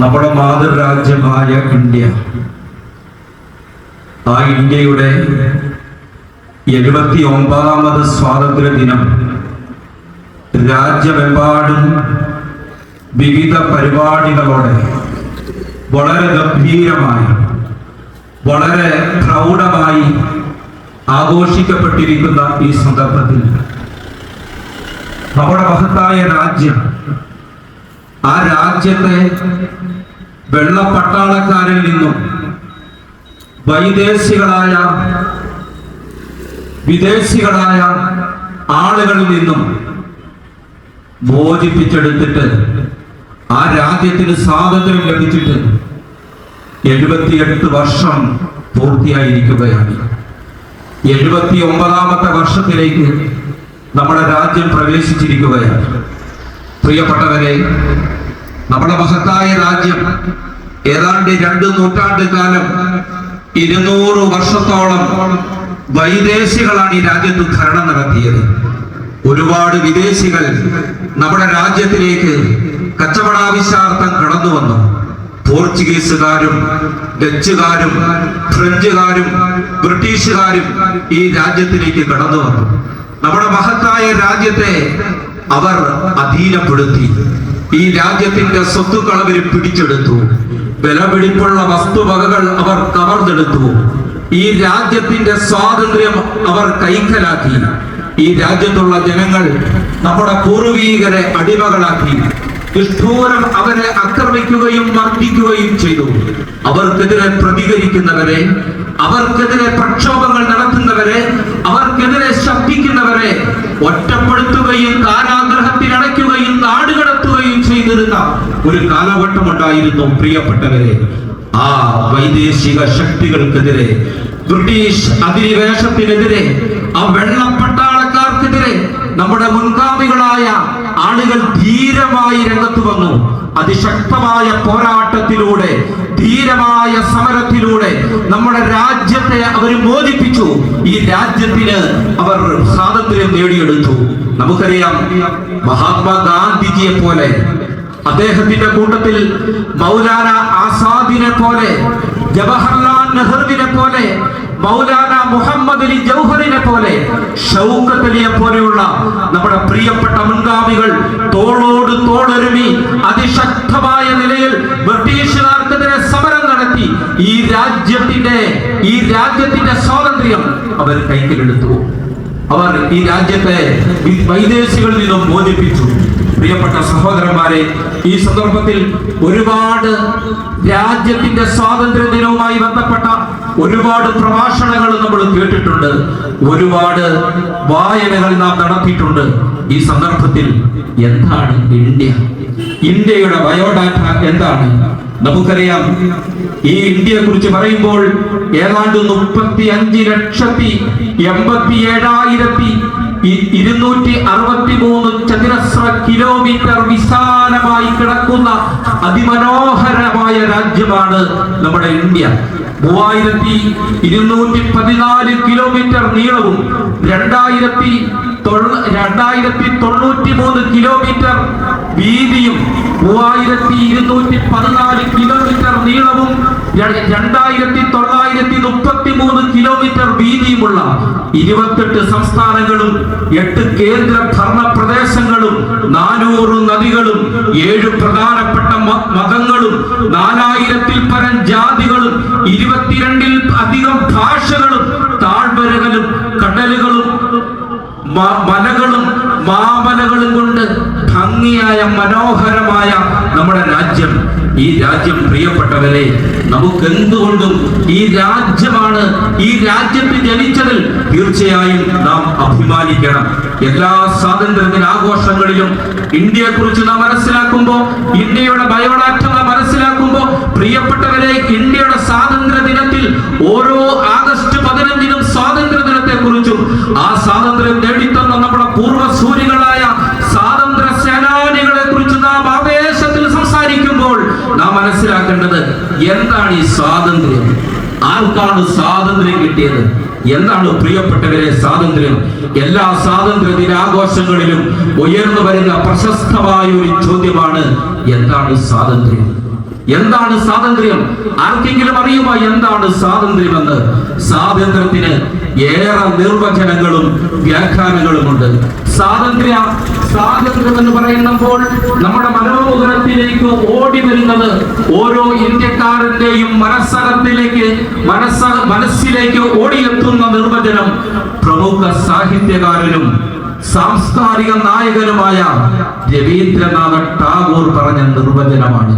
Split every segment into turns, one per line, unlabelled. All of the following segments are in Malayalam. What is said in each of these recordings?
നമ്മുടെ മാതൃരാജ്യമായ ഇന്ത്യ. ആ ഇന്ത്യയുടെ എഴുപത്തി ഒമ്പതാമത് സ്വാതന്ത്ര്യ ദിനം രാജ്യമെമ്പാടും വിവിധ പരിപാടികളോടെ വളരെ ഗംഭീരമായി വളരെ പ്രൗഢമായി ആഘോഷിക്കപ്പെട്ടിരിക്കുന്ന ഈ സന്ദർഭത്തിൽ നമ്മുടെ മഹത്തായ രാജ്യം ആ രാജ്യത്തെ വെള്ളപ്പട്ടാളക്കാരിൽ നിന്നും വൈദേശികളായ വിദേശികളായ ആളുകളിൽ നിന്നും മോചിപ്പിച്ചെടുത്തിട്ട് ആ രാജ്യത്തിന് സ്വാതന്ത്ര്യം ലഭിച്ചിട്ട് എഴുപത്തിയെട്ട് വർഷം പൂർത്തിയായിരിക്കുകയാണ്. എഴുപത്തി ഒമ്പതാമത്തെ വർഷത്തിലേക്ക് നമ്മുടെ രാജ്യം പ്രവേശിച്ചിരിക്കുകയാണ്. പ്രിയപ്പെട്ടവരെ നമ്മുടെ മഹത്തായ രാജ്യം ഏതാണ്ട് രണ്ട് നൂറ്റാണ്ട് കാലം ഇരുന്നൂറ് വർഷത്തോളം വൈദേശികളാണ് ഈ രാജ്യത്ത് ഭരണം നടത്തിയത്. ഒരുപാട് വിദേശികൾ നമ്മുടെ രാജ്യത്തിലേക്ക് കച്ചവടാവശ്യാർത്ഥം കടന്നു വന്നു. പോർച്ചുഗീസുകാരും ഡച്ചുകാരും ഫ്രഞ്ചുകാരും ബ്രിട്ടീഷുകാരും ഈ രാജ്യത്തിലേക്ക് കടന്നു വന്നു. നമ്മുടെ മഹത്തായ രാജ്യത്തെ അവർ അധീനപ്പെടുത്തി. ഈ രാജ്യത്തിന്റെ സ്വത്തുക്കൾ അവർ പിടിച്ചെടുത്തു. വിലപിടിപ്പുള്ള വസ്തുവകകൾ അവർ കവർന്നെടുത്തു. ഈ രാജ്യത്തിന്റെ സ്വാതന്ത്ര്യം അവർ കൈക്കലാക്കി. ഈ രാജ്യത്തുള്ള ജനങ്ങൾ നമ്മുടെ പൂർവീകരെ അടിമകളാക്കി. നിഷ്ഠൂരം അവരെ ആക്രമിക്കുകയും മർദ്ദിക്കുകയും ചെയ്തു. അവർക്കെതിരെ പ്രതികരിക്കുന്നവരെ അവർക്കെതിരെ പ്രക്ഷോഭങ്ങൾ നടത്തുന്നവരെ അവർക്കെതിരെ ശബ്ദിക്കുന്നവരെ ഒറ്റപ്പെടുത്തുകയും കാരാഗ്രഹത്തിൽ അടയ്ക്കുകയും നാടുകടത്തുകയും ചെയ്തിരുന്ന ഒരു കാലഘട്ടം ഉണ്ടായിരുന്നു പ്രിയപ്പെട്ടവരെ. ആ വൈദേശിക ശക്തികൾക്കെതിരെ ബ്രിട്ടീഷ് അധിനിവേശത്തിനെതിരെ ആ വെള്ളപ്പട്ടാളക്കാർക്കെതിരെ നമ്മുടെ മുൻഗാമികളായ ആളുകൾ ധീരമായി രംഗത്ത് വന്നു. അതിശക്തമായ പോരാട്ടത്തിലൂടെ ധീരമായ സമരത്തിലൂടെ നമ്മുടെ രാജ്യത്തെ അവർ മോചിപ്പിച്ചു. ഈ രാജ്യത്തിന് അവർ സ്വാതന്ത്ര്യം നേടിയെടുത്തു. നമുക്കറിയാം മഹാത്മാഗാന്ധിജിയെ പോലെ അദ്ദേഹത്തിന്റെ കൂട്ടത്തിൽ മൗലാന ആസാദിനെ പോലെ ജവഹർലാൽ നെഹ്റുവിനെ പോലെ മൗലാന മുഹമ്മദ് അലി ജൗഹറിനെ പോലെ ഷൗക്കത്ത് അലിയെ പോലെയുള്ള നമ്മുടെ പ്രിയപ്പെട്ട മുൻഗാമികൾ തോളോട് തോളൊരുമി അതിശക്തമായ നിലയിൽ ബ്രിട്ടീഷുകാർക്കെതിരെ സമരം നടത്തി ഈ രാജ്യത്തിന്റെ ഈ രാജ്യത്തിന്റെ സ്വാതന്ത്ര്യം അവർ കൈക്കലെടുത്തു. അവർ ഈ രാജ്യത്തെ വൈദേശികളിൽ നിന്നും മോചിപ്പിച്ചു. പ്രിയപ്പെട്ട സഹോദരന്മാരെ ഈ സന്ദർഭത്തിൽ ഒരുപാട് രാജ്യത്തിന്റെ സ്വാതന്ത്ര്യ ദിനവുമായി ബന്ധപ്പെട്ട ഒരുപാട് പ്രഭാഷണങ്ങൾ നമ്മൾ കേട്ടിട്ടുണ്ട്. ഒരുപാട് വായനകൾ നാം നടത്തിയിട്ടുണ്ട്. ഈ സന്ദർഭത്തിൽ എന്താണ് ഇന്ത്യ? ഇന്ത്യയുടെ ബയോഡാറ്റ എന്താണ്? നമുക്കറിയാം. ഈ ഇന്ത്യയെ കുറിച്ച് പറയുമ്പോൾ ഏതാണ്ട് മുപ്പത്തി അഞ്ച് ലക്ഷത്തി എൺപത്തി ഏഴായിരത്തി ഇരുന്നൂറ്റി അറുപത്തി മൂന്ന് ചതുരശ്ര കിലോമീറ്റർ വിശാലമായി കിടക്കുന്ന അതിമനോഹരമായ രാജ്യമാണ് നമ്മുടെ ഇന്ത്യ. മൂവായിരത്തി ഇരുന്നൂറ്റി പതിനാല് കിലോമീറ്റർ നീളവും രണ്ടായിരത്തി രണ്ടായിരത്തി തൊണ്ണൂറ്റി മൂന്ന് കിലോമീറ്റർ വീതിയും മൂവായിരത്തി ഇരുന്നൂറ്റി പതിനാല് കിലോമീറ്റർ നീളവും രണ്ടായിരത്തി തൊള്ളായിരത്തി മുപ്പത്തി മൂന്ന് കിലോമീറ്റർ വീതിയുമുള്ള ഇരുപത്തെട്ട് സംസ്ഥാനങ്ങളും എട്ട് കേന്ദ്ര ഭരണ പ്രദേശങ്ങളും നാനൂറ് നദികളും ഏഴ് പ്രധാനപ്പെട്ട മതങ്ങളും നാലായിരത്തിൽ പരം ജാതികളും ഇരുപത്തിരണ്ടിൽ അധികം ഭാഷകളും താഴ്വരകളും കടലുകളും മലകളും മാമലകളും കൊണ്ട് ഭംഗിയായ മനോഹരമായ നമ്മുടെ രാജ്യം. ഈ രാജ്യം പ്രിയപ്പെട്ടവരെ നമുക്ക് എന്തുകൊണ്ടും ഈ രാജ്യമാണ് ഈ രാജ്യത്ത് ജനിച്ചതിൽ തീർച്ചയായും നാം അഭിമാനിക്കണം. എല്ലാ സ്വാതന്ത്ര്യ ആഘോഷങ്ങളിലും ഇന്ത്യയെ കുറിച്ച് നാം മനസ്സിലാക്കുമ്പോൾ ഇന്ത്യയുടെ ബയോഡാറ്റ നാം മനസ്സിലാക്കുമ്പോൾ പ്രിയപ്പെട്ടവരെ ഇന്ത്യയുടെ സ്വാതന്ത്ര്യ ഓരോ ആഗസ്റ്റ് പതിനഞ്ചിനും സ്വാതന്ത്ര്യ ദിനത്തെ കുറിച്ചും ആ സ്വാതന്ത്ര്യം നേടിത്തന്ന നമ്മുടെ പൂർവസൂരികളായ സ്വാതന്ത്ര്യ സേനാനികളെ കുറിച്ച് നാം ആവേശത്തിൽ സംസാരിക്കുമ്പോൾ നാം മനസ്സിലാക്കേണ്ടത് എന്താണ് ഈ സ്വാതന്ത്ര്യം? ആർക്കാണ് സ്വാതന്ത്ര്യം കിട്ടിയത്? എന്താണ് പ്രിയപ്പെട്ടവരെ സ്വാതന്ത്ര്യം? എല്ലാ സ്വാതന്ത്ര്യ ദിനാഘോഷങ്ങളിലും ഉയർന്നു വരുന്ന പ്രശസ്തമായ ഒരു ചോദ്യമാണ് എന്താണ് സ്വാതന്ത്ര്യം? എന്താണ് സ്വാതന്ത്ര്യം? ആർക്കെങ്കിലും അറിയുമോ എന്താണ് സ്വാതന്ത്ര്യമെന്ന്? സ്വാതന്ത്ര്യത്തിന് ഏറെ നിർവചനങ്ങളും വ്യാഖ്യാനങ്ങളും ഉണ്ട് സ്വാതന്ത്ര്യ സ്വാതന്ത്ര്യം എന്ന് പറയുമ്പോൾ നമ്മുടെ മനോമുഖത്തിലേക്ക് ഓടി വരുന്നത് ഓരോ ഇന്ത്യക്കാരന്റെയും മനസ്സകത്തിലേക്ക് മനസ്സ മനസ്സിലേക്ക് ഓടിയെത്തുന്ന നിർവചനം പ്രമുഖ സാഹിത്യകാരനും സാംസ്കാരിക നായകനുമായ രവീന്ദ്രനാഥ ടാഗോർ പറഞ്ഞ നിർവചനമാണ്.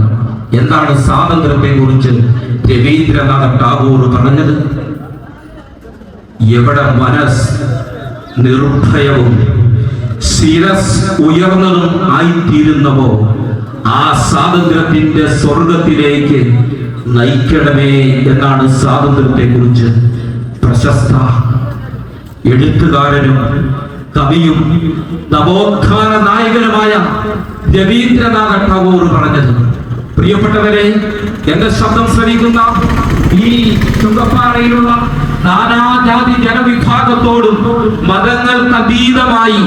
എന്താണ് സ്വാതന്ത്ര്യത്തെ കുറിച്ച് രവീന്ദ്രനാഥ ടാഗോർ പറഞ്ഞത്? എവിടെ മനസ് നിർഭയവും ശിരസ് ഉയർന്നതും ആയിത്തീരുന്നവോ ആ സ്വാതന്ത്ര്യത്തിന്റെ സ്വർഗത്തിലേക്ക് നയിക്കണമേ എന്നാണ് സ്വാതന്ത്ര്യത്തെ കുറിച്ച് പ്രശസ്ത എഴുത്തുകാരനും കവിയും നവോത്ഥാന നായകനുമായ രവീന്ദ്രനാഥ ടാഗോർ പറഞ്ഞത്. പ്രിയപ്പെട്ടവരെ എന്റെ ശബ്ദം ശ്രവിക്കുന്ന ഈ ചുങ്കപ്പാറയിലുള്ള നാനാജാതി ജനവിഭാഗത്തോടും മതങ്ങൾക്ക് അതീതമായി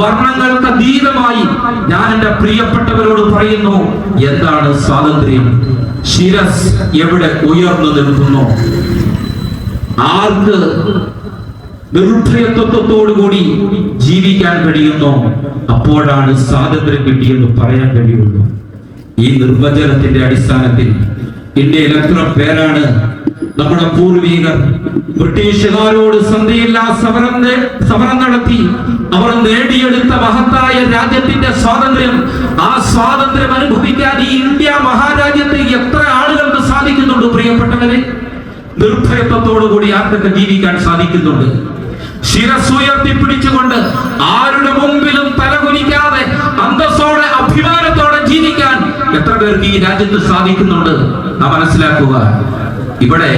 വർണങ്ങൾക്ക് അതീതമായി ഞാൻ എന്റെ പ്രിയപ്പെട്ടവരോട് പറയുന്നു എന്താണ് സ്വാതന്ത്ര്യം? ശിരസ് എവിടെ ഉയർന്നു നിൽക്കുന്നു? ആർക്ക് നിർഭയത്വത്തോടുകൂടി ജീവിക്കാൻ കഴിയുന്നു? അപ്പോഴാണ് സ്വാതന്ത്ര്യം കിട്ടിയെന്ന് പറയാൻ കഴിയുള്ളൂ. ഈ നിർവചനത്തിന്റെ അടിസ്ഥാനത്തിൽ ഇന്ത്യയിൽ എത്ര പേരാണ് നമ്മുടെ പൂർവീകർ ബ്രിട്ടീഷുകാരോട് സന്ധിയില്ലാ സമരം സമരം നടത്തി അവർ നേടിയെടുത്ത മഹത്തായ രാജ്യത്തിന്റെ സ്വാതന്ത്ര്യം ആ സ്വാതന്ത്ര്യം അനുഭവിക്കാൻ ഈ ഇന്ത്യ മഹാരാജ്യത്ത് എത്ര ആളുകൾക്ക് സാധിക്കുന്നുണ്ട് പ്രിയപ്പെട്ടവരെ? നിർഭയത്വത്തോടുകൂടി ആർക്കൊക്കെ ജീവിക്കാൻ സാധിക്കുന്നുണ്ട്? ശിരസുയർത്തി പിടിച്ചുകൊണ്ട് ആരുടെ മുമ്പിലും തലകുനിക്കാതെ അന്തസ്സോടെ അഭിമാനത്തോടെ ജീവിക്കാൻ എത്ര പേർക്ക് ഈ രാജ്യത്ത് സാധിക്കുന്നുണ്ട്? നാം മനസ്സിലാക്കുക. ഇവിടെ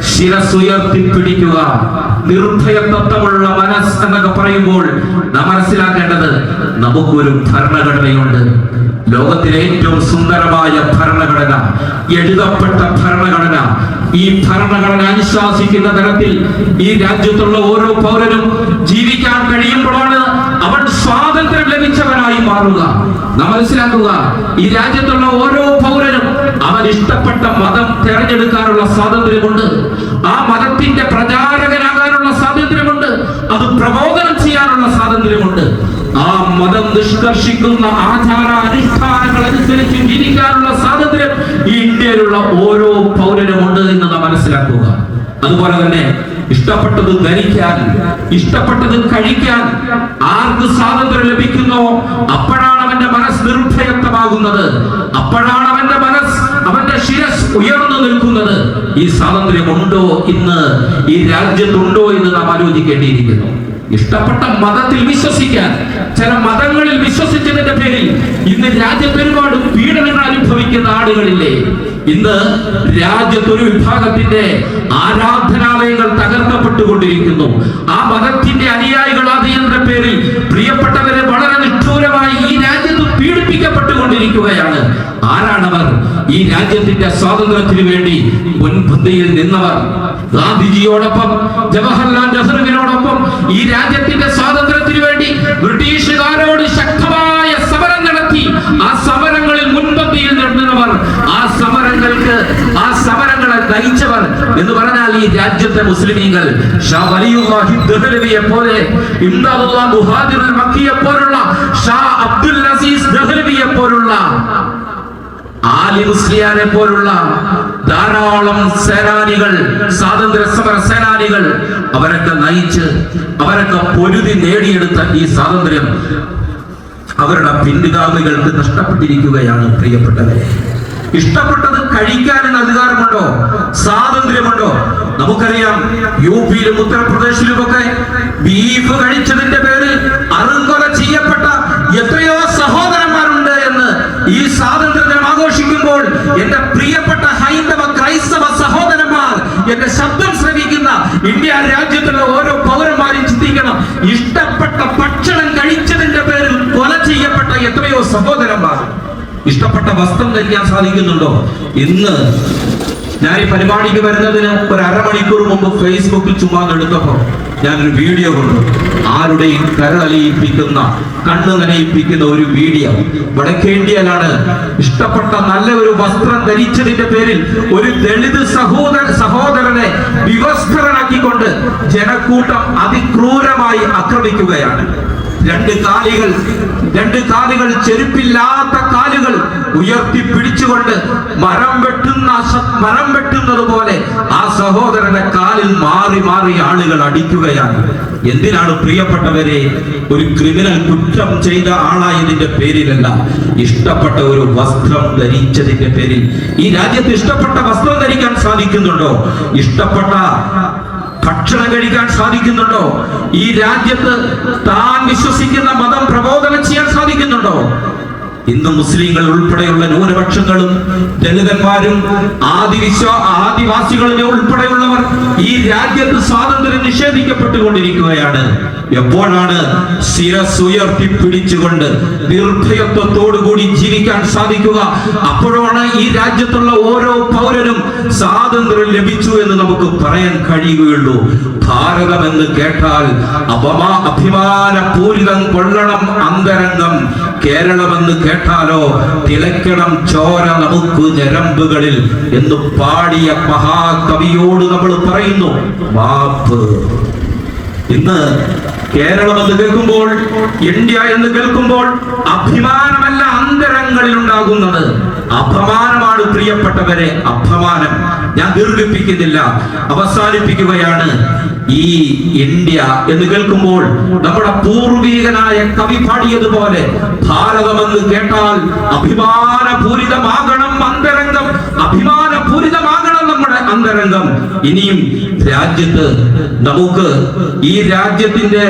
ശിരസുയർത്തിപ്പിടിക്കുക നിർഭയത്വമുള്ള മനസ്സ് എന്നൊക്കെ പറയുമ്പോൾ നാം മനസ്സിലാക്കേണ്ടത് നമുക്കൊരു ഭരണഘടനയുണ്ട് ലോകത്തിലെ ഏറ്റവും സുന്ദരമായ ഭരണഘടന എഴുതപ്പെട്ട ഭരണഘടന ഈ ഭരണഘടന അനുശാസിക്കുന്ന തരത്തിൽ ഈ രാജ്യത്തുള്ള ഓരോ പൗരനും ജീവിക്കാൻ കഴിയുമ്പോഴാണ് അവൻ സ്വാതന്ത്ര്യം ലഭിച്ചവനായി മാറുക. നാം മനസ്സിലാക്കുക ഈ രാജ്യത്തുള്ള ഓരോ പൗരനും അവൻ ഇഷ്ടപ്പെട്ട മതം തിരഞ്ഞെടുക്കാനുള്ള സ്വാതന്ത്ര്യമുണ്ട്. ആ മതത്തിന്റെ പ്രചാരകനാകാനുള്ള സ്വാതന്ത്ര്യമുണ്ട്. അത് പ്രബോധനം ചെയ്യാനുള്ള സ്വാതന്ത്ര്യമുണ്ട്. ആ മതം നിഷ്കർഷിക്കുന്ന ആചാര അനുഷ്ഠാനങ്ങൾ അനുസരിച്ച് ജീവിക്കാനുള്ള സ്വാതന്ത്ര്യം ഇന്ത്യയിലുള്ള ഓരോ പൗരനും ഉണ്ട് എന്ന് മനസ്സിലാക്കുക. അതുപോലെ തന്നെ ഇഷ്ടപ്പെട്ടത് ധരിക്കാൻ ഇഷ്ടപ്പെട്ടത് കഴിക്കാൻ ആർക്ക് സ്വാതന്ത്ര്യം ലഭിക്കുന്നോ? അപ്പോഴാണ് അവന്റെ മനസ്സ് നിർഭയത്വമാകുന്നത്. അപ്പോഴാണ് അവന്റെ മനസ്സ് അവന്റെ ശിരസ് ഉയർന്നു നിൽക്കുന്നത്. ഈ സ്വാതന്ത്ര്യം ഉണ്ടോ ഇന്ന്? ഈ രാജ്യത്തുണ്ടോ എന്ന് നാം ആലോചിക്കേണ്ടിയിരിക്കുന്നു. ഇഷ്ടപ്പെട്ട മതത്തിൽ വിശ്വസിക്കാൻ. ചില മതങ്ങളിൽ വിശ്വസിച്ചതിന്റെ പേരിൽ ഇന്ന് രാജ്യത്ത് ഒരുപാട് പീഡനങ്ങൾ അനുഭവിക്കുന്ന ആളുകളില്ലേ? ഇന്ന് രാജ്യത്ത് ഒരു വിഭാഗത്തിന്റെ ആരാധനാലയങ്ങൾ തകർക്കപ്പെട്ടുകൊണ്ടിരിക്കുന്നു. ആ മതത്തിന്റെ അനുയായികൾ എന്ന പേരിൽ പ്രിയപ്പെട്ടവരെ വളരെ പീഡിപ്പിക്കപ്പെട്ടുകൊണ്ടിരിക്കുകയാണ്. ആരാണവർ ഈ രാജ്യത്തിന്റെ സ്വാതന്ത്ര്യത്തിന് വേണ്ടി മുൻപന്തിയിൽ നിന്നവർ? ഗാന്ധിജിയോടൊപ്പം ജവഹർലാൽ നെഹ്റുവിനോടൊപ്പം ഈ രാജ്യത്തിന്റെ സ്വാതന്ത്ര്യത്തിന് വേണ്ടി ബ്രിട്ടീഷുകാരോട് ശക്തമായ സമരം നടത്തി ആ സമരങ്ങളിൽ മുൻപന്തിയിൽ നിന്നവർ ആ സമരങ്ങൾക്ക് ആ സമരങ്ങളെ നയിച്ചവർ എന്ന് പറഞ്ഞാൽ ഈ രാജ്യത്തെ മുസ്ലിമീങ്ങൾ പോലെ ഷാ അബ്ദുൽ പോലുള്ള ആലി പോലുള്ള ധാരാളം സേനാനികൾ സ്വാതന്ത്ര്യ സമര സേനാനികൾ അവരൊക്കെ നയിച്ച് അവരൊക്കെ പൊരുതി നേടിയെടുത്ത ഈ സ്വാതന്ത്ര്യം അവരുടെ പിൻഗാമികൾക്ക് നഷ്ടപ്പെട്ടിരിക്കുകയാണ് പ്രിയപ്പെട്ടവരെ. ഇഷ്ടപ്പെട്ടത് കഴിക്കാനുള്ള അധികാരമുണ്ടോ? സ്വാതന്ത്ര്യമുണ്ടോ? നമുക്കറിയാം യു പിയിലും ഉത്തർപ്രദേശിലും ഒക്കെ ബീഫ് കഴിച്ചതിന്റെ പേരിൽ അറുങ്കൊല ചെയ്യപ്പെട്ട എത്രയോ എന്ന് ഈ സ്വാതന്ത്ര്യ ദിനം ആഘോഷിക്കുമ്പോൾ എന്റെ പ്രിയപ്പെട്ട ഹൈന്ദവ ക്രൈസ്തവ സഹോദരന്മാർ എന്റെ ശബ്ദം ശ്രമിക്കുന്ന ഇന്ത്യ രാജ്യത്തുള്ള ഓരോ പൗരന്മാരും ചിന്തിക്കണം. ഇഷ്ടപ്പെട്ട ഭക്ഷണം കഴിച്ചതിന്റെ പേരിൽ കൊല ചെയ്യപ്പെട്ട എത്രയോ സഹോദരന്മാർ. ഇഷ്ടപ്പെട്ട വസ്ത്രം ധരിക്കാൻ സാധിക്കുന്നുണ്ടോ? ഇന്ന് ഞാൻ ഈ പരിപാടിക്ക് വരുന്നതിന് ഒരു അരമണിക്കൂർ മുമ്പ് ഫേസ്ബുക്കിൽ ചുമ്മാ എടുത്തപ്പോ ഞാനൊരു വീഡിയോ കണ്ടു. ആരുടെയും കരളലിയിപ്പിക്കുന്ന കണ്ണു നനയിപ്പിക്കുന്ന ഒരു വീഡിയോ വടക്കേ ഇന്ത്യയിലാണ് ഇഷ്ടപ്പെട്ട നല്ല ഒരു വസ്ത്രം ധരിച്ചതിന്റെ പേരിൽ ഒരു ദളിത് സഹോദര സഹോദരനെ വിവസ്ത്രനാക്കിക്കൊണ്ട് ജനക്കൂട്ടം അതിക്രൂരമായി ആക്രമിക്കുകയാണ്. രണ്ട് കാലികൾ രണ്ട് കാലുകൾ ചെരുപ്പില്ലാത്ത കാലുകൾ ഉയർത്തി പിടിച്ചുകൊണ്ട് മരം വെട്ടുന്ന മരം വെട്ടുന്നത് പോലെ ആ സഹോദരന്റെ കാലിൽ മാറി മാറി ആളുകൾ അടിക്കുകയാണ്. എന്തിനാണ് പ്രിയപ്പെട്ടവരെ ഒരു ക്രിമിനൽ കുറ്റം ചെയ്ത ആളായതിന്റെ പേരിലല്ല ഇഷ്ടപ്പെട്ട ഒരു വസ്ത്രം ധരിച്ചതിന്റെ പേരിൽ. ഈ രാജ്യത്ത് ഇഷ്ടപ്പെട്ട വസ്ത്രം ധരിക്കാൻ സാധിക്കുന്നുണ്ടോ? ഇഷ്ടപ്പെട്ട കഴിക്കാൻ സാധിക്കുന്നുണ്ടോ? ഈ രാജ്യത്ത് താൻ വിശ്വസിക്കുന്ന മതം പ്രബോധനം ചെയ്യാൻ സാധിക്കുന്നുണ്ടോ? ഇന്ന് മുസ്ലിങ്ങൾ ഉൾപ്പെടെയുള്ള ന്യൂനപക്ഷങ്ങളും ദളിതന്മാരും ആദിവിശ്വ ആദിവാസികളിലെ ഉൾപ്പെടെയുള്ളവർ ഈ രാജ്യത്ത് സ്വാതന്ത്ര്യം നിഷേധിക്കപ്പെട്ടുകൊണ്ടിരിക്കുകയാണ്. എപ്പോഴാണ് ശിരസ് ഉയർത്തി പിടിച്ചുകൊണ്ട് നിർഭയത്വത്തോടുകൂടി ജീവിക്കാൻ സാധിക്കുക? അപ്പോഴാണ് ഈ രാജ്യത്തുള്ള ഓരോ പൗരനും സ്വാതന്ത്ര്യം ലഭിച്ചു എന്ന് നമുക്ക് പറയാൻ കഴിയുകയുള്ളൂ. ഭാരതം എന്ന് കേട്ടാൽ അപമാ അഭിമാന പൂരിതം കൊള്ളണം അന്തരംഗം. കേരളമെന്ന് കേട്ടാലോ തിളക്കണം ചോര നമുക്ക് ഞരമ്പുകളിൽ എന്ന് പാടിയ മഹാകവിയോട് നമ്മൾ പറയുന്നു മാപ്പ് ഇന്ന് കേരളം എന്ന് കേൾക്കുമ്പോൾ ഇന്ത്യ എന്ന് കേൾക്കുമ്പോൾ അഭിമാനമല്ല അന്തരങ്ങളിൽ ഉണ്ടാകുന്നത്. അപമാനമാണ് പ്രിയപ്പെട്ടവരെ അപമാനം. ഞാൻ ദീർഘിപ്പിക്കുന്നില്ല അവസാനിപ്പിക്കുകയാണ്. ഈ ഇന്ത്യ എന്ന് കേൾക്കുമ്പോൾ നമ്മുടെ പൂർവീകനായ കവി പാടിയതുപോലെ ഭാരതമെന്ന് കേട്ടാൽ അഭിമാനപൂരിതമാകണം അന്തരംഗം അഭിമാനപൂരിതമാകണം നമ്മുടെ അന്തരംഗം. ഇനിയും രാജ്യത്ത് നമുക്ക് ഈ രാജ്യത്തിന്റെ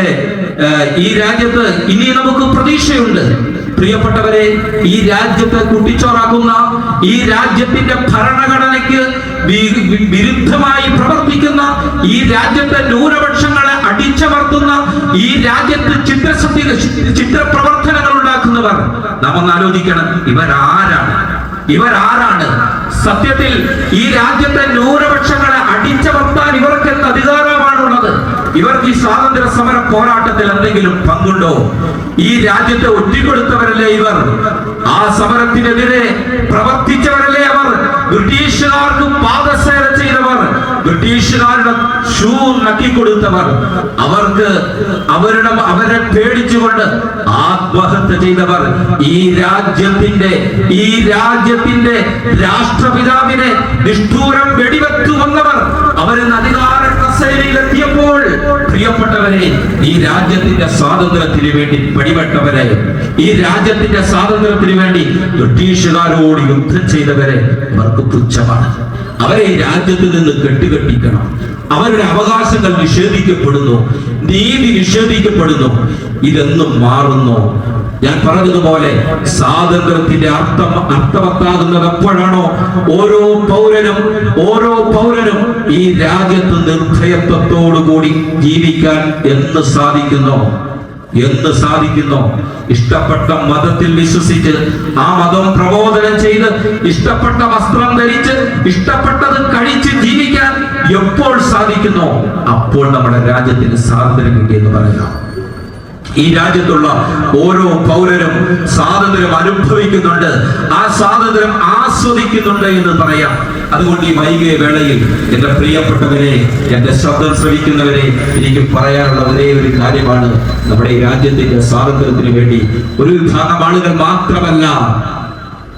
ഈ രാജ്യത്ത് ഇനി നമുക്ക് പ്രതീക്ഷയുണ്ട്. പ്രിയപ്പെട്ടവരെ ഈ രാജ്യത്തെ കുട്ടിച്ചോറാക്കുന്ന ഈ രാജ്യത്തിന്റെ ഭരണഘടനയ്ക്ക് വിരുദ്ധമായി പ്രവർത്തിക്കുന്ന ഈ രാജ്യത്തെ ന്യൂനപക്ഷങ്ങളെ അടിച്ചമർത്തുന്ന ഈ രാജ്യത്ത് ചിത്രശക്തി ചിത്രപ്രവർത്തനങ്ങൾ ഉണ്ടാക്കുന്നവർ. നാം ആലോചിക്കണം. ഇവരാരാണ്? ഇവരാരാണ്? സത്യത്തിൽ ഈ രാജ്യത്തെ ന്യൂനപക്ഷങ്ങളെ അടിച്ചമർത്താൻ ഇവർക്ക് എന്ത് അധികാരമാണുള്ളത്? ഇവർക്ക് ഈ സ്വാതന്ത്ര്യ സമര പോരാട്ടത്തിൽ എന്തെങ്കിലും പങ്കുണ്ടോ? ഈ രാജ്യത്തെ ഒറ്റിക്കൊടുത്തവരല്ലേ ഇവർ? ആ സമരത്തിനെതിരെ പ്രവർത്തിച്ചവരല്ലേ ബ്രിട്ടീഷുകാർക്ക് പാദസേന ചെയ്തവർ ബ്രിട്ടീഷുകാരുടെ ഷൂ നക്കിക്കൊടുത്തവർ അവർക്ക് അവരുടെ അവരെ പേടിച്ചുകൊണ്ട് ആത്മഹത്യ ചെയ്തവർ ഈ രാജ്യത്തിന്റെ ഈ രാജ്യത്തിന്റെ രാഷ്ട്രപിതാവിനെ നിഷ്ഠൂരം വെടിവെത്തു വന്നവർ അവരെന്ന് അധികാര കസേരയിലെത്തിയപ്പോൾ പ്രിയപ്പെട്ടവരെ ഈ രാജ്യത്തിന്റെ സ്വാതന്ത്ര്യത്തിന് വേണ്ടി പടിപെട്ടവരെ ഈ രാജ്യത്തിന്റെ സ്വാതന്ത്ര്യത്തിന് വേണ്ടി ബ്രിട്ടീഷുകാരോട് യുദ്ധം ചെയ്തവരെ അവർക്ക് പുച്ഛമാണ്. അവരെ ഈ രാജ്യത്ത് നിന്ന് കെട്ടുകെട്ടിക്കണം അവരുടെ അവകാശങ്ങൾ നിഷേധിക്കപ്പെടുന്നു. നീതി നിഷേധിക്കപ്പെടുന്നു. ഇതെന്നും മാറുന്നു. ഞാൻ പറഞ്ഞതുപോലെ സ്വാതന്ത്ര്യത്തിന്റെ അർത്ഥം അർത്ഥവത്താകുന്നത് എപ്പോഴാണോ ഓരോ പൗരനും ഓരോ പൗരനും ഈ രാജ്യത്ത് നിർഭയത്വത്തോടുകൂടി ജീവിക്കാൻ എന്ന് സാധിക്കുന്നു. എന്ന് സാധിക്കുന്നു. ഇഷ്ടപ്പെട്ട മതത്തിൽ വിശ്വസിച്ച് ആ മതം പ്രബോധനം ചെയ്ത് ഇഷ്ടപ്പെട്ട വസ്ത്രം ധരിച്ച് ഇഷ്ടപ്പെട്ടത് കഴിച്ച് ജീവിക്കാൻ എപ്പോൾ സാധിക്കുന്നു? അപ്പോൾ നമ്മുടെ രാജ്യത്തിന് സ്വാതന്ത്ര്യം കിട്ടിയെന്ന് പറയാം. ഈ രാജ്യത്തുള്ള ഓരോ പൗരനും സ്വാതന്ത്ര്യം അനുഭവിക്കുന്നുണ്ട്. ആ സ്വാതന്ത്ര്യം ആസ്വദിക്കുന്നുണ്ട് എന്ന് പറയാം. അതുകൊണ്ട് ഈ വൈകിയ വേളയിൽ എന്റെ പ്രിയപ്പെട്ടവരെ എന്റെ ശബ്ദം ശ്രവിക്കുന്നവരെ എനിക്ക് പറയാനുള്ള ഒരേ ഒരു കാര്യമാണ്. നമ്മുടെ ഈ രാജ്യത്തിന്റെ സ്വാതന്ത്ര്യത്തിന് വേണ്ടി ഒരു വിഭാഗം ആളുകൾ മാത്രമല്ല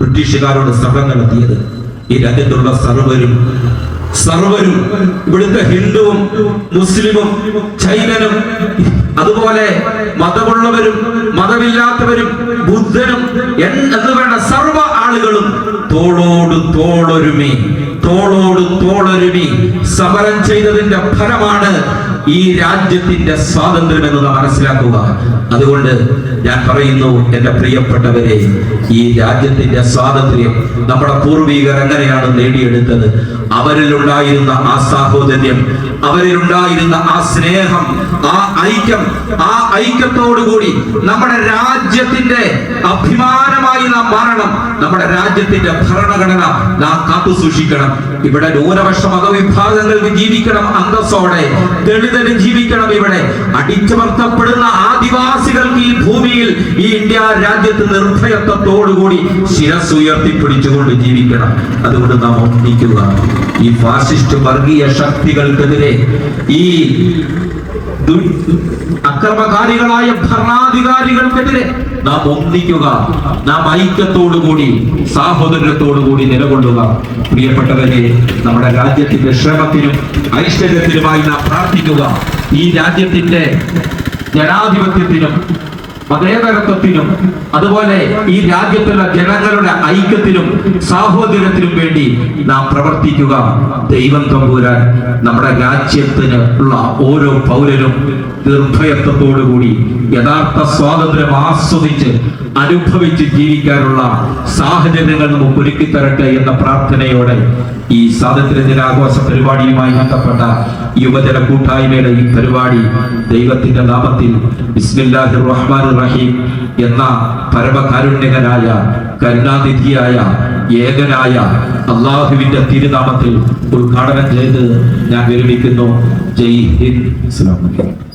ബ്രിട്ടീഷുകാരോട് സമരം നടത്തിയത്. ഈ രാജ്യത്തുള്ള സർവരും സർവരും ഇവിടുത്തെ ഹിന്ദുവും മുസ്ലിമും ചൈനനും അതുപോലെ മതമുള്ളവരും മതമില്ലാത്തവരും ബുദ്ധനും എന്ത് വേണ്ട സർവ ആളുകളും തോളോട് തോളൊരുമി തോളോട് തോളൊരുമി. സമരം ചെയ്തതിന്റെ ഫലമാണ് ഈ രാജ്യത്തിന്റെ സ്വാതന്ത്ര്യം എന്ന് നാം മനസ്സിലാക്കുക. അതുകൊണ്ട് ഞാൻ പറയുന്നു എന്റെ പ്രിയപ്പെട്ടവരെ ഈ രാജ്യത്തിന്റെ സ്വാതന്ത്ര്യം നമ്മുടെ പൂർവികർ എങ്ങനെയാണ് നേടിയെടുത്തത്? അവരിലുണ്ടായിരുന്ന ആ സാഹോദര്യം അവരിലുണ്ടായിരുന്ന ആ സ്നേഹം ആ ഐക്യം ആ ഐക്യത്തോടുകൂടി നമ്മുടെ രാജ്യത്തിന്റെ അഭിമാനമായി നാം മാറണം. നമ്മുടെ രാജ്യത്തിന്റെ ഭരണഘടന നാം കാത്തു സൂക്ഷിക്കണം. ഇവിടെ ന്യൂനപക്ഷ മതവിഭാഗങ്ങൾക്ക് ജീവിക്കണം അന്തസ്സോടെ ദളിതന് ജീവിക്കണം ഇവിടെ. അടിച്ചമർത്തപ്പെടുന്ന ആദിവാസികൾക്ക് ഈ ഭൂമിയിൽ ഈ ഇന്ത്യ രാജ്യത്ത് നിർഭയത്വത്തോടുകൂടി ശിരസ് ഉയർത്തിപ്പിടിച്ചുകൊണ്ട് ജീവിക്കണം. അതുകൊണ്ട് നാം ഒന്നിക്കുക. ഈ ഫാസിസ്റ്റ് വർഗീയ ശക്തികൾക്കെതിരെ ഈ ദു- അക്രമകാരികളായ ഭരണാധികാരികൾക്കെതിരെ നാം ഒന്നിക്കുക നാം ഐക്യത്തോടുകൂടി സാഹോദര്യത്തോടുകൂടി നിലകൊള്ളുക. പ്രിയപ്പെട്ടവരെ നമ്മുടെ രാജ്യത്തിന്റെ ക്ഷേമത്തിനും ഐശ്വര്യത്തിനുമായി നാം പ്രാർത്ഥിക്കുക. ഈ രാജ്യത്തിന്റെ ജനാധിപത്യത്തിനും മതേതരത്വത്തിനും അതുപോലെ ഈ രാജ്യത്തുള്ള ജനങ്ങളുടെ ഐക്യത്തിനും സാഹോദര്യത്തിനും വേണ്ടി നാം പ്രവർത്തിക്കുക. ദൈവം തമ്പൂരാൻ നമ്മുടെ രാജ്യത്തിന് ഉള്ള ഓരോ പൗരനും നിർഭയത്വത്തോടുകൂടി യഥാർത്ഥ സ്വാതന്ത്ര്യം ആസ്വദിച്ച് അനുഭവിച്ച് ജീവിക്കാനുള്ള സാഹചര്യങ്ങൾ നമുക്ക് ഒരുക്കി തരട്ടെ എന്ന പ്രാർത്ഥനയോടെ ഈ സ്വാതന്ത്ര്യ ദിനാഘോഷ പരിപാടിയുമായി ബന്ധപ്പെട്ട യുവജന കൂട്ടായ്മയുടെ ഈ പരിപാടി ദൈവത്തിന്റെ നാമത്തിൽ ബിസ്മില്ലാഹിർ റഹ്മാൻ റഹീം എന്ന പരമകാരുണ്യകനായ കരുണാനിധിയായ ഏകനായ അള്ളാഹുവിന്റെ തിരുനാമത്തിൽ ഉദ്ഘാടനം ചെയ്ത് ഞാൻ വിരമിക്കുന്നു. ജയ് ഹിന്ദ്. അലൈക്കും.